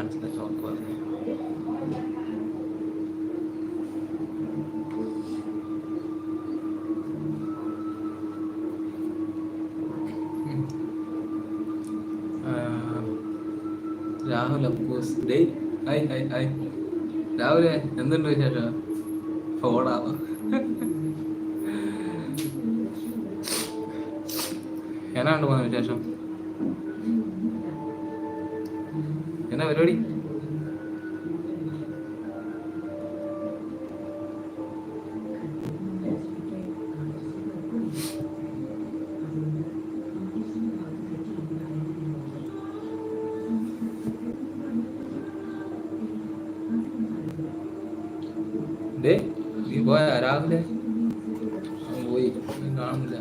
ഒരുത്തക്കടെ കാണിച്ചില്ല ചോക്ക് പറഞ്ഞു രാഹുൽ അപ്പൂസ് ഡേ ഹായ് ഹായ് ഹായ് രാഹുലെ എന്തുണ്ട് വിശേഷം? ഫോണാണോ എന്നാണ്ട് പോകുന്ന വിശേഷം? എന്നാ പരിപാടി ഡേ നീ പോയ രാവിലെ അവൻ പോയി നീ കാണുന്നില്ല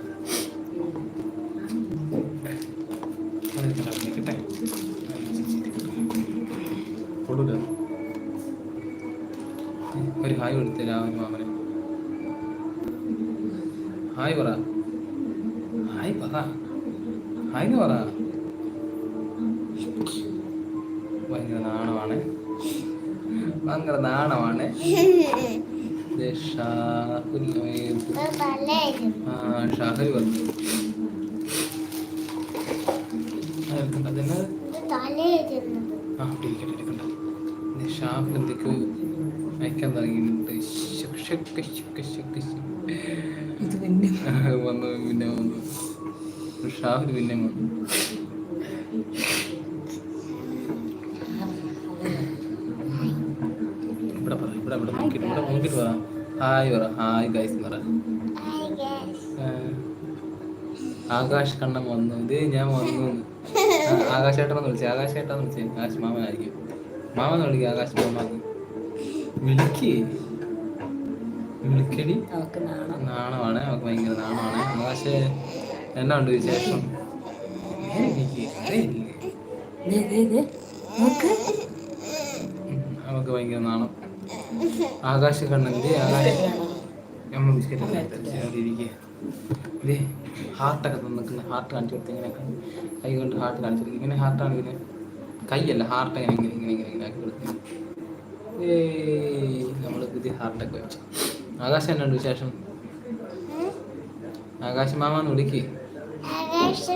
അവിടെ നിൽക്കട്ടെ, അവിടെ നിൽക്കട്ടെ. കൊടുക്ക. ഒരു ഹായ് കൊടുത്തേ രാവൻ മാമനെ. ഹായ് പറ. ഹായ് പറ. ഹായ് പറ. ഭയങ്കര നാണമാണ് ഭയങ്കര നാണമാണ് ഷാഹുൽ ആ ഷാഹുൽ വന്നു അയക്കാൻ തുടങ്ങിയിട്ടുണ്ട്. വന്നു പിന്നെ വന്നു. ഷാഹുൽ പിന്നെ വന്നു. ഇവിടെ പറ ഇവിടെ ഇവിടെ നോക്കിയിട്ട് ഇവിടെ നോക്കിയിട്ട് പറ. ഹായ് പറ ഹായ് ഗൈസ് പറ. ആകാശ് കണ്ണം വന്നു. ഇത് ഞാൻ വന്നു. എന്ന്. ആ, ആകാശ് ഏട്ടനെ വിളിച്ചേ ആകാശ് ഏട്ടാന്ന് വിളിച്ചേ. ആകാശ് മാമനായിരിക്കും. മാമന്ന് വിളിക്കുക ആകാശ് മാമ വിളിക്ക് വിളിക്കടി നാണമാണ് അവൾക്ക് ഭയങ്കര നാണമാണ്. പക്ഷേ എന്നാ ഉണ്ട് വിശേഷം? അവൾക്ക് ഭയങ്കര നാണം. ആകാശ കണ്ണന്റെ ആകാശ് നമ്മൾ ബിസ്ക്കറ്റ് ഇതേ ഹാർട്ടൊക്കെ തന്നിക്കുന്ന ഹാർട്ട് കാണിച്ചു കൊടുത്ത് ഇങ്ങനെ കൈ കൊണ്ട് ഹാർട്ട് കാണിച്ചു കൊടുക്കും ഇങ്ങനെ ഹാർട്ടാണ് ഇങ്ങനെ കൈയല്ല ഹാർട്ട് ഇങ്ങനെ ഇങ്ങനെ ഇങ്ങനെ ഇങ്ങനെ ആക്കി കൊടുക്കുന്നത്. ഏയ് നമ്മൾ പുതിയ ഹാർട്ടൊക്കെ വെച്ചു ആകാശം എന്നാണ് വിശേഷം ആകാശ മാമാന്ന് വിളിക്ക് ആകാശ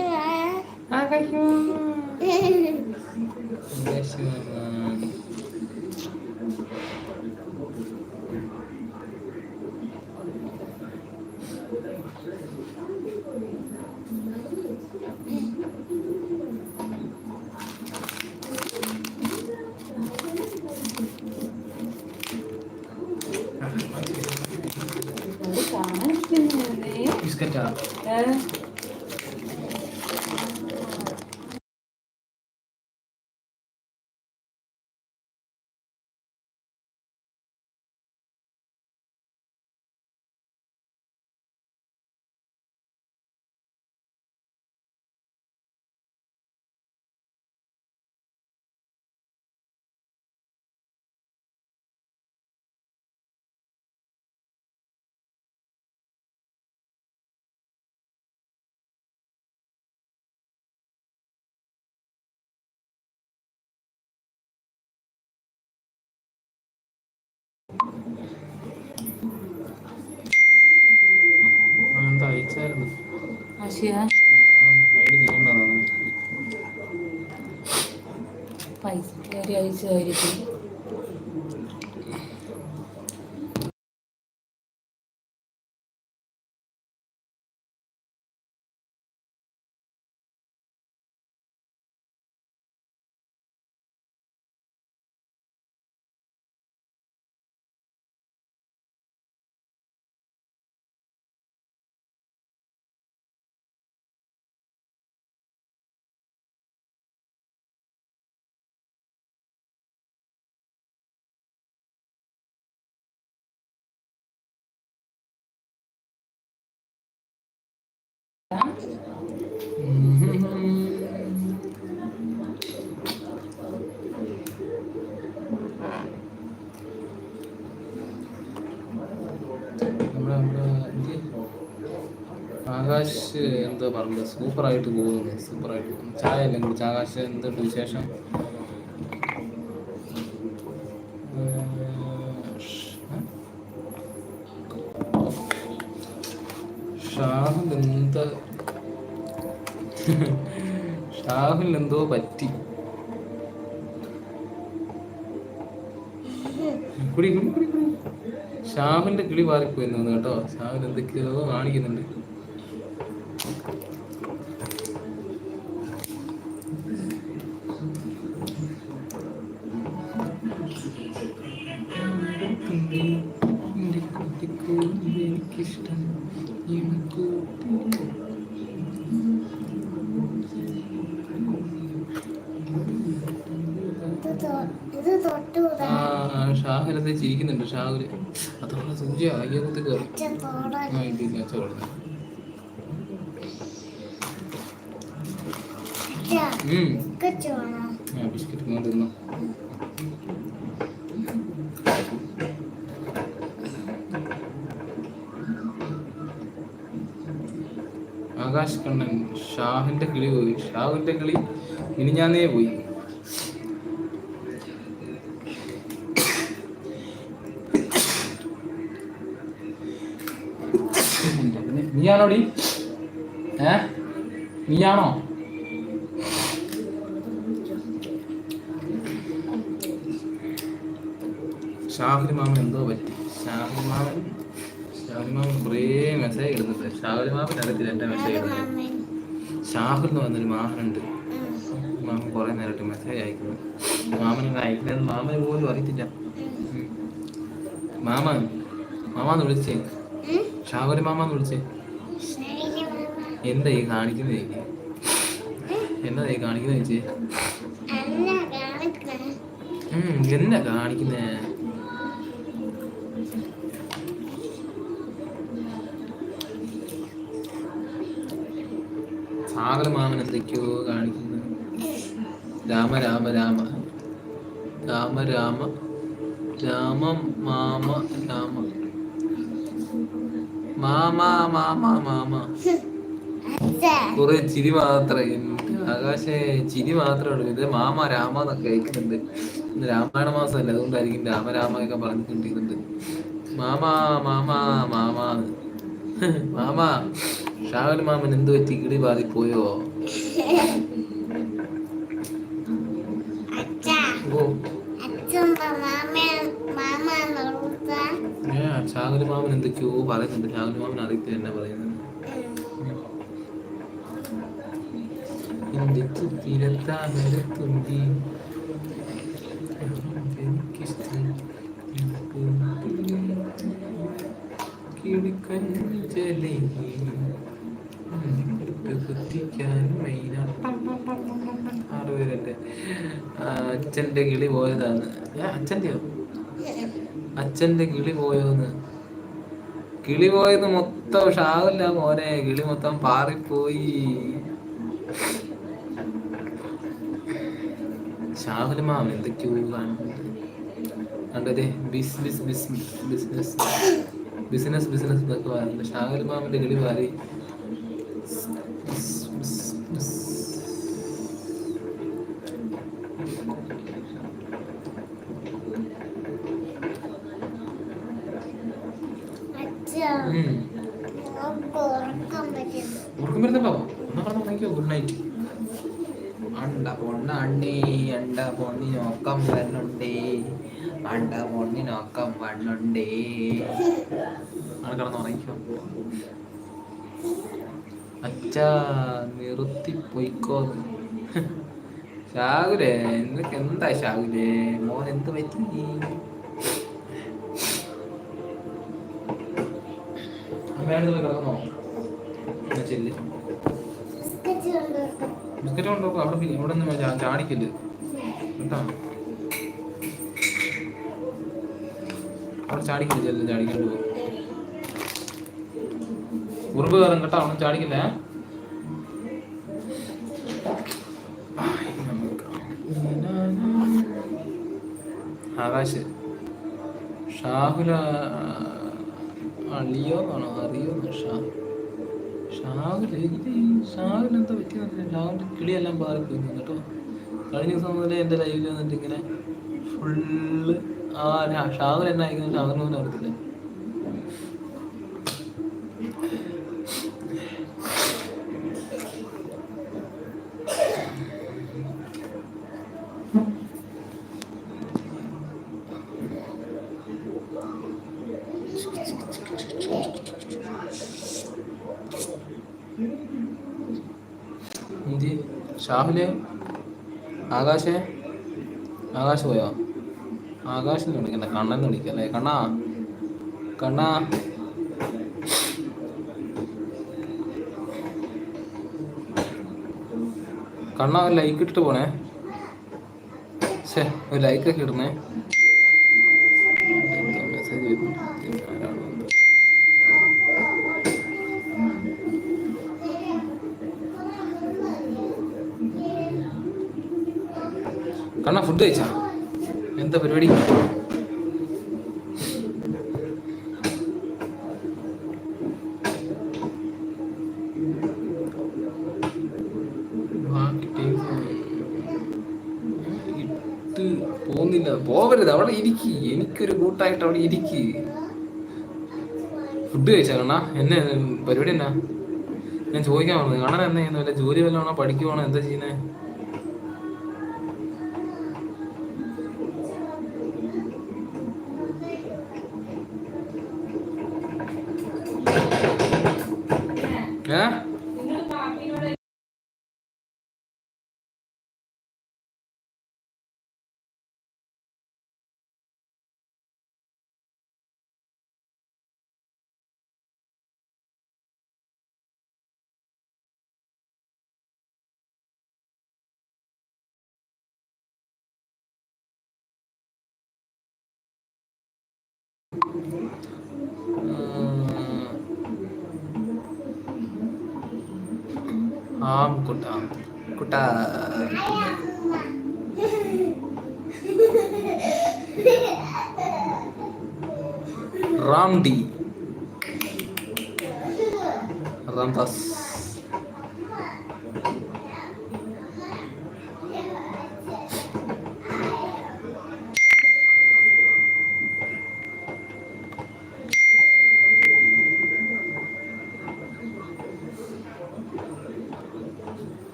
മാമ ആകാശ മാമ അത് കാണിക്കുന്നേ ബിസ്ക്കറ്റാ ഏ ആ, എന്താ അയച്ചായിരുന്നു ആശയ ഐഡി ചെയ്യണ്ടതാണ് പൈസ കയറി അയച്ചതായിരിക്കും നമ്മുടെ നമ്മുടെ ഇത് ആകാശ് എന്തോ പറഞ്ഞത് സൂപ്പറായിട്ട് പോകുന്നു സൂപ്പറായിട്ട് പോകുന്നു ചായ എല്ലാം കുടിച്ച് ആകാശ് എന്തുണ്ട് വിശേഷം ഷാഹുൽ എന്താ? ഷാഹുൽ എന്തോ പറ്റി. കുടി കുടി കുടി കുടി. ഷാഹുലിന്റെ കിളി പാറിപ്പോയിരുന്നു കേട്ടോ. ഷാഹുൽ എന്തൊക്കെയോ കാണിക്കുന്നുണ്ട്. ബിസ്ക്കറ്റ് ആകാശ് കണ്ണൻ ഷാഹിന്റെ കിളി പോയി. ഷാഹിന്റെ കിളി ഞാനേ പോയി. നീയാണോടി ഏ? നീയാണോ? ഷാഹുൽ മാമൻ എന്തോ പറ്റി? ഷാഹുൽ മാമൻ ഷാഹുൽ മാമൻ കുറേ മെസ്സേജ് ഇടുന്നുണ്ട്. ഷാഹുൽ മാമൻ അറിയത്തില്ല എന്റെ മെസ്സേജ് ഇടുന്നത്. ഷാഹുൽ എന്ന് പറഞ്ഞൊരു മാമനുണ്ട്. മാമൻ കുറേ നേരമായിട്ട് മെസ്സേജ് അയക്കുന്നു. മാമൻ അയക്കുന്നത് മാമന് പോലും അറിയത്തില്ല. മാമ മാമൻ മാമാന്ന് വിളിച്ചേ. ഉം? ഷാഹുൽ മാമാന്ന് വിളിച്ചേ. എന്താ ഈ കാണിക്കുന്നത് എന്നതാ ഈ കാണിക്കുന്നത് ചേച്ചി? എന്താ കാണിക്കണേ ഉം, എന്നാ കാണിക്കുന്നേ? സാഗര മാമൻ എന്തൊക്കെയോ കാണിക്കുന്നു. രാമ രാമ രാമ. രാമ രാമ. രാമ മാമ രാമ. മാമ മാമാ മാമാ. കുറെ ചിരി മാത്രമേ ആകാശേ ചിരി മാത്രമേ ഉള്ളൂ. ഇത് മാമ രാമ എന്നൊക്കെ അയക്കുന്നുണ്ട് ഇന്ന് രാമായണ മാസമല്ലേ അതുകൊണ്ടായിരിക്കും രാമ ഒക്കെ മാമാ മാമാ മാമ. മാമ മാമ ഷാവൽ മാമൻ എന്ത് പറ്റി കിളി ബാധിപ്പോയോ ഷാവൽ മാമൻ എന്തൊക്കെയോ പറയുന്നുണ്ട്. ഷാവൽ മാമൻ അറിയത്തില്ല എന്നാ പറയുന്നത് അച്ഛന്റെ കിളി പോയതാണ്. അച്ഛന്റെയോ? അച്ഛന്റെ കിളി പോയോന്ന് കിളി പോയത് മൊത്തം ഷാവില്ല മോനെ. കിളി മൊത്തം പാറിപ്പോയി. ഷാഹുൽ മാം എന്തൊക്കെയോ കണ്ടതേ business business business business Shahul മാമിന്റെ കിളി മാറി ബിസ്, ബിസ്, ബിസ്. അച്ഛാ ഉം. നമുക്ക് ഉറക്കം പറ്റുന്നു ഉറക്കം വരുന്നുണ്ടോ എന്നാ പറഞ്ഞു വാങ്ങിക്കോ ഗുഡ് നൈറ്റ് അണ്ട പൊണ്ണാണ്ടി അണ്ട പൊണ്ണി നോക്കം വരണുണ്ട് അണ്ട പൊണ്ണി നോക്കം വണ്ണുണ്ട് ആണ് കിടന്ന് നിർത്തി പൊയ്ക്കോ. ഷാകുലേ നിനക്ക് എന്താ ഷാകുലേ? മോൻ എന്ത് പറ്റി? അമ്മയുടെ പോയി കിടക്കുന്നോ? എന്നാ ചെല്ല്. ബിസ്ക്കറ്റ് കൊണ്ടുപോകും അവിടെ ഇവിടെ നിന്ന് ചാടിക്കൽ കേട്ടോ അവിടെ ചാടിക്കൽ ചെല്ലും ചാടിക്കൊണ്ട് പോകും ഉറുമ്പ് കയറും കേട്ടോ. അവിടെ ചാടിക്കല്ല? ആകാശ്. ഷാഹുല അളിയോ ആണോ? അറിയോ? ഷാഹു ഷാഹുൽ എന്താ പറ്റിയെന്നറിയില്ല ഷാഹുലിന്റെ കിളിയെല്ലാം പാറിപ്പോയി കേട്ടോ. കഴിഞ്ഞ ദിവസം മുതലേ എന്റെ ലൈവിൽ വന്നിട്ട് ഇങ്ങനെ ഫുള്ള് ആ ഷാഹുൽ എന്നായിരിക്കും അയക്കുന്നത് ഷാഹുലിനെ അറിയത്തില്ല എന്തി ഷാഹുൽ ആകാശേ ആകാശ് പോയോ? ആകാശിന്ന് വിളിക്കണ്ട കണ്ണെന്ന് വിളിക്കല്ലേ കണ്ണാ കണ്ണാ. കണ്ണാ ഒരു ലൈക്ക് ഇട്ടിട്ട് പോണേ. ഒരു ലൈക്ക് ഒക്കെ കണ്ണ ഫുഡ് കഴിച്ചാ? എന്താ പരിപാടി? പോകുന്നില്ല. പോകരുത് അവിടെ ഇരിക്കി. എനിക്കൊരു കൂട്ടായിട്ട് അവിടെ ഇരിക്കി. ഫുഡ് കഴിച്ചാ കണ്ണാ? എന്നെ പരിപാടി എന്നാ? ഞാൻ ചോദിക്കാൻ വന്നത് കണ്ണൻ എന്നാ ചെയ്യുന്ന? ജോലി വല്ലതാണോ പഠിക്കുവാണോ? എന്താ ചെയ്യുന്നേ? ആം കുട്ട കുട്ട റാം ഡി റാംദാസ്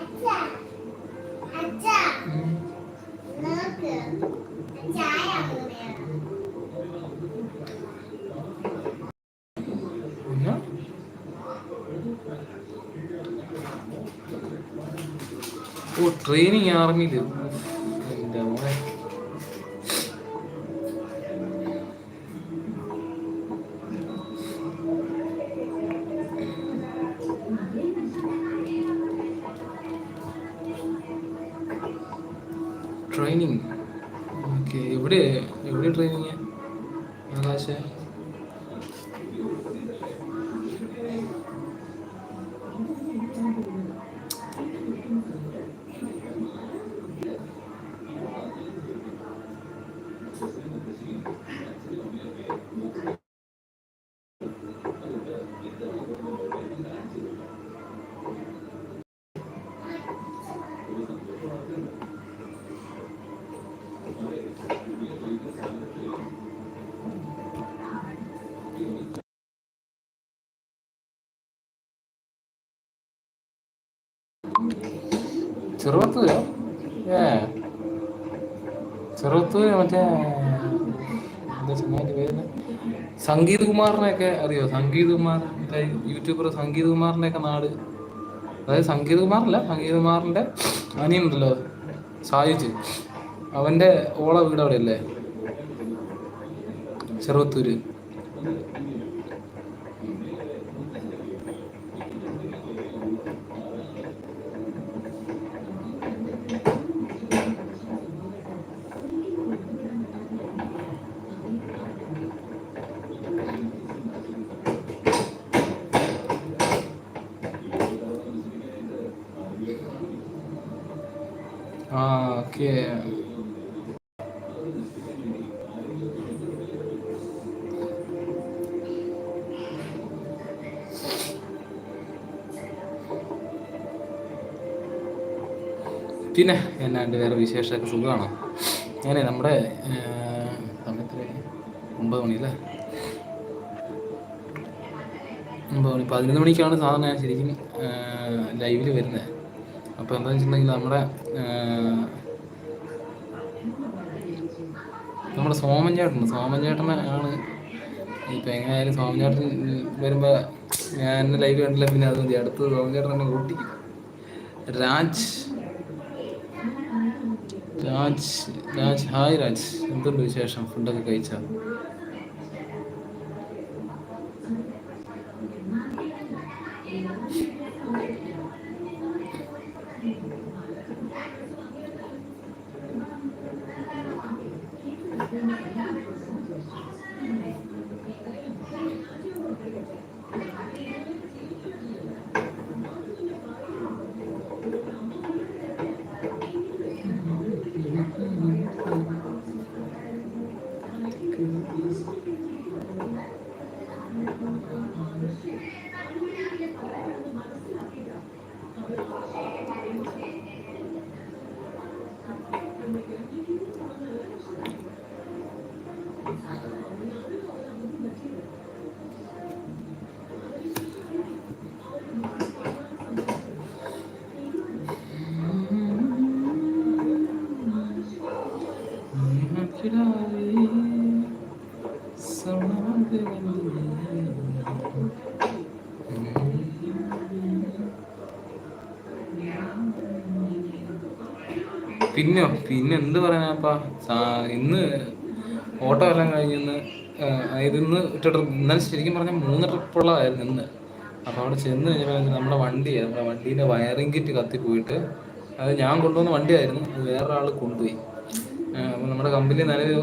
അച്ഛാ അച്ഛാ നോക്ക് ചായ അങ്ങനെയാണ് പിന്നെ ഓ ട്രെയിനിങ് ആർമിയിൽ ചെറുപത്തൂരോ ഏ. ചെറുപത്തൂര് മറ്റേ എന്താ സംഗീത് കുമാറിനെയൊക്കെ അറിയോ? സംഗീത് കുമാർ യൂട്യൂബർ സംഗീത് കുമാറിന്റെയൊക്കെ നാട്. അതായത് സംഗീത് കുമാറല്ല സംഗീത് കുമാറിന്റെ അനിയനുണ്ടല്ലോ സായുജ്. അവന്റെ ഓള വീട് അവിടെ അല്ലേ ചെറുപത്തൂര് എന്നാണ്ട് വേറെ വിശേഷമൊക്കെ സുഖമാണോ? ഞാനെ നമ്മുടെ സമയത്ത് ഒമ്പത് മണിയല്ലേ? ഒമ്പത് മണി പതിനൊന്ന് മണിക്കാണ് സാധാരണ ഞാൻ ശരിക്കും ലൈവിൽ വരുന്നത്. അപ്പോൾ എന്താണെന്ന് വെച്ചിട്ടുണ്ടെങ്കിൽ നമ്മുടെ നമ്മുടെ സോമൻ ചേട്ടൻ സോമൻ ചേട്ടനെ ആണ് ഇപ്പം എങ്ങനെയായാലും സോമൻ ചേട്ടൻ വരുമ്പോൾ ഞാൻ ലൈവ് കണ്ടില്ല പിന്നെ അത് മതി. അടുത്ത് സോമൻ ചേട്ടൻ എന്നെ കൂട്ടിക്കും. രാജ് രാജ് രാജ് ഹായ് രാജ്. എന്തുണ്ട് വിശേഷം? ഫുഡൊക്കെ കഴിച്ചാ? പിന്നെയോ പിന്നെ എന്ത് പറയാനാപ്പാ? ഇന്ന് ഓട്ടോ എല്ലാം കഴിഞ്ഞിന്ന് അതായത് ഇന്ന് ട്രിപ്പ് ഇന്നലെ ശരിക്കും പറഞ്ഞാൽ മൂന്ന് ട്രിപ്പുള്ളതായിരുന്നു ഇന്ന്. അപ്പോൾ അവിടെ ചെന്ന് കഴിഞ്ഞപ്പോൾ നമ്മുടെ വണ്ടി നമ്മുടെ വണ്ടീന്റെ വയറിംഗ് കിറ്റ് കത്തിപ്പോയിട്ട് അത് ഞാൻ കൊണ്ടുവന്ന വണ്ടിയായിരുന്നു. അത് വേറൊരാൾ കൊണ്ടുപോയി. അപ്പോൾ നമ്മുടെ കമ്പനി നിലവിൽ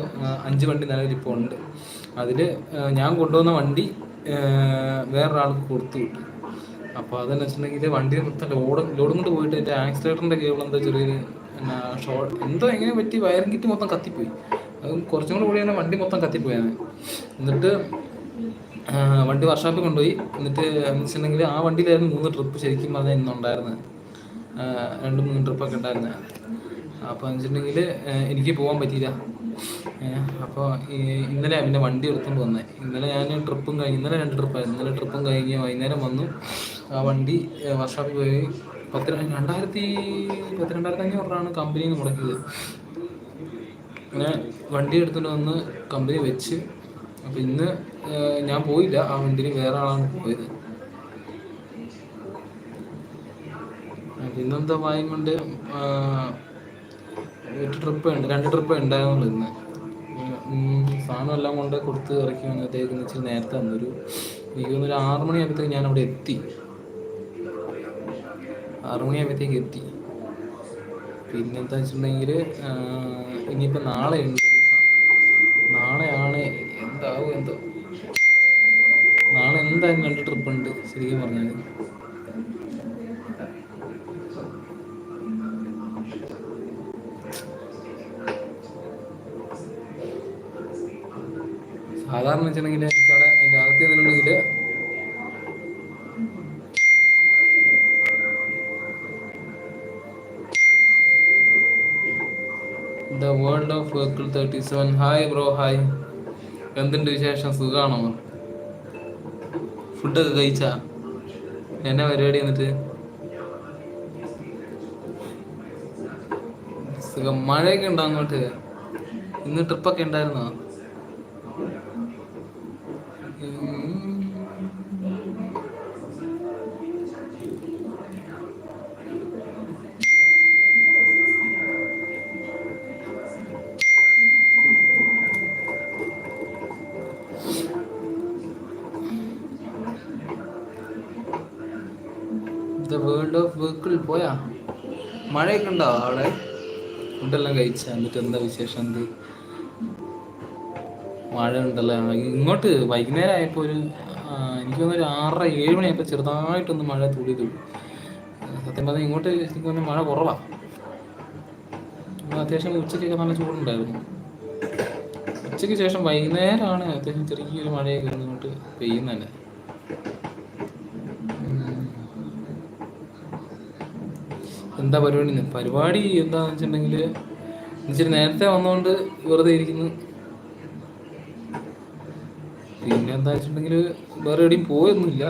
അഞ്ച് വണ്ടി നിലവിൽ ഇപ്പോൾ ഉണ്ട്. അതിൽ ഞാൻ കൊണ്ടുവന്ന വണ്ടി വേറൊരാൾക്ക് കൊടുത്തു വിട്ടു അപ്പോൾ അതെന്ന് വെച്ചിട്ടുണ്ടെങ്കിൽ വണ്ടി മൊത്തം ലോഡ് ലോഡും കൊണ്ട് പോയിട്ട് എന്റെ ആക്സിലേറ്ററിന്റെ കേബിൾ എന്താ ചെറിയൊരു എന്നാ ഷോർട്ട് എന്തോ എങ്ങനെ പറ്റി? വയറിംഗ് കിറ്റ് മൊത്തം കത്തിപ്പോയി. അത് കുറച്ചും കൂടെ കൂടിയാണ് വണ്ടി മൊത്തം കത്തിപ്പോയാണ്. എന്നിട്ട് വണ്ടി വർക്ക്ഷോപ്പിൽ കൊണ്ടുപോയി. എന്നിട്ട് എന്ന് വെച്ചിട്ടുണ്ടെങ്കിൽ ആ വണ്ടിയിലായിരുന്നു മൂന്ന് ട്രിപ്പ് ശരിക്കും പറഞ്ഞാൽ ഇന്നുണ്ടായിരുന്നത് രണ്ട് മൂന്ന് ട്രിപ്പൊക്കെ ഉണ്ടായിരുന്നത് അപ്പോൾ വെച്ചിട്ടുണ്ടെങ്കിൽ എനിക്ക് പോകാൻ പറ്റിയില്ല. അപ്പോൾ ഇന്നലെ പിന്നെ വണ്ടി എടുത്തുകൊണ്ട് വന്നത് ഇന്നലെ ഞാൻ ട്രിപ്പും കഴിഞ്ഞ് ഇന്നലെ രണ്ട് ട്രിപ്പായിരുന്നു ഇന്നലെ ട്രിപ്പും കഴിഞ്ഞ് വൈകുന്നേരം വന്നു. ആ വണ്ടി വർക്ക്ഷോപ്പിൽ പോയി. പത്ത് രണ്ടായിരത്തി പത്ത് രണ്ടായിരത്തി അഞ്ഞൂറ് രൂപയാണ് കമ്പനിയിൽ നിന്ന് മുടക്കിയത്. അങ്ങനെ വണ്ടി എടുത്തുകൊണ്ട് വന്ന് കമ്പനി വെച്ച്. അപ്പം ഇന്ന് ഞാൻ പോയില്ല. ആ വണ്ടിയിൽ വേറെ ആളാണ് പോയത്. ഇന്നെന്താ വായും കൊണ്ട് ഒരു ട്രിപ്പ് ഉണ്ട്. രണ്ട് ട്രിപ്പ് ഉണ്ടായിരുന്നുള്ളൂ ഇന്ന്. സാധനം എല്ലാം കൊണ്ട് കൊടുത്ത് ഇറക്കി വന്നത്തേക്ക് വെച്ചാൽ നേരത്തെ വന്നൊരു എനിക്ക് തോന്നുന്നു ഒരു ആറ് മണിയാകുമ്പോഴത്തേക്ക് ഞാൻ അവിടെ എത്തി. ആറ് മണിയാകുമ്പോഴത്തേക്ക് എത്തി. പിന്നെന്താ വെച്ചിട്ടുണ്ടെങ്കിൽ ഇനിയിപ്പോൾ നാളെ ഉണ്ട്. നാളെയാണ് എന്താവും എന്തോ. നാളെ എന്തായാലും രണ്ട് ട്രിപ്പ് ഉണ്ട് ശരിക്കും പറഞ്ഞാൽ സാധാരണ വെച്ചിട്ടുണ്ടെങ്കിൽ എനിക്ക് അവിടെ അതിന്റെ അകത്ത് ചെന്നിട്ടുണ്ടെങ്കിൽ the world of vehicle thirty seven hi bro hi എന്തുണ്ട് വിശേഷം? സുഖമാണോ ഫുഡൊക്കെ കഴിച്ചാ? എന്നാ പരിപാടി എന്നിട്ട്? സുഖം. മഴയൊക്കെ ഉണ്ടോ അങ്ങോട്ട്? ഇന്ന് ട്രിപ്പൊക്കെ ഉണ്ടായിരുന്നോ? ദ വേൾഡ് ഓഫ് വീക്കിൾ പോയാ? മഴയൊക്കെ ഉണ്ടോ അവിടെ? ഫുഡെല്ലാം കഴിച്ച? എന്നിട്ട് എന്താ വിശേഷം? എന്ത്? മഴ ഉണ്ടല്ലോ. ഇങ്ങോട്ട് വൈകുന്നേരം ആയപ്പോൾ ഒരു എനിക്ക് തോന്നുന്നു ഒരു ആറര ഏഴ് മണിയായപ്പോൾ ചെറുതായിട്ടൊന്ന് മഴ തുള്ളി തുള്ളി സത്യം പറഞ്ഞാൽ ഇങ്ങോട്ട് എനിക്ക് തോന്നുന്നു മഴ കുറവാണ് അത്യാവശ്യം ഉച്ചയ്ക്കൊക്കെ നല്ല ചൂടുണ്ടായിരുന്നു. ഉച്ചയ്ക്ക് ശേഷം വൈകുന്നേരമാണ് അത്യാവശ്യം ചെറിയൊരു മഴയൊക്കെ ഇങ്ങോട്ട് പെയ്യുന്നത്. തന്നെ എന്താ പരിപാടി പരിപാടി എന്താന്ന് വെച്ചിട്ടുണ്ടെങ്കിൽ ഇച്ചിരി നേരത്തെ വന്നുകൊണ്ട് വെറുതെ ഇരിക്കുന്നു. പിന്നെ എന്താ വെച്ചിട്ടുണ്ടെങ്കിൽ വേറെ എവിടെയും പോയൊന്നുമില്ല.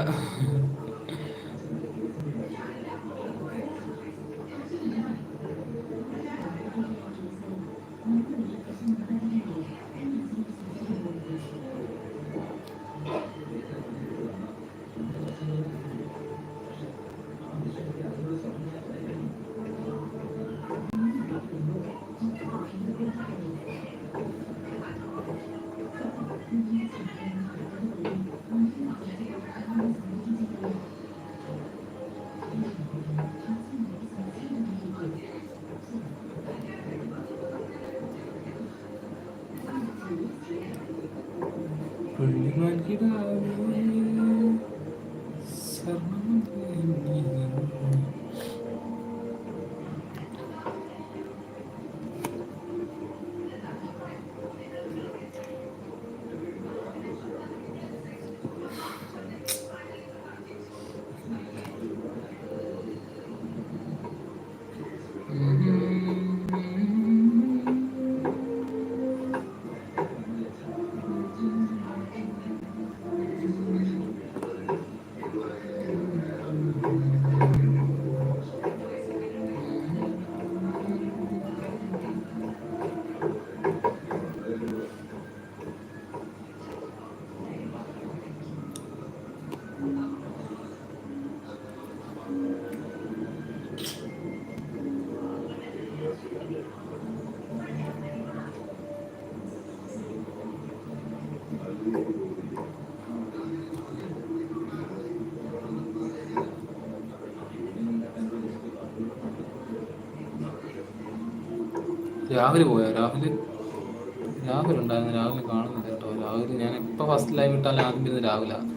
രാഹുൽ പോയോ? രാഹുൽ രാഹുൽ ഉണ്ടായിരുന്നു രാഹുൽ കാണുന്നില്ല കേട്ടോ. രാഹുൽ ഞാൻ എപ്പോൾ ഫസ്റ്റ് ലൈവ് ഇട്ടാലും ആദ്യം രാഹുലാണ്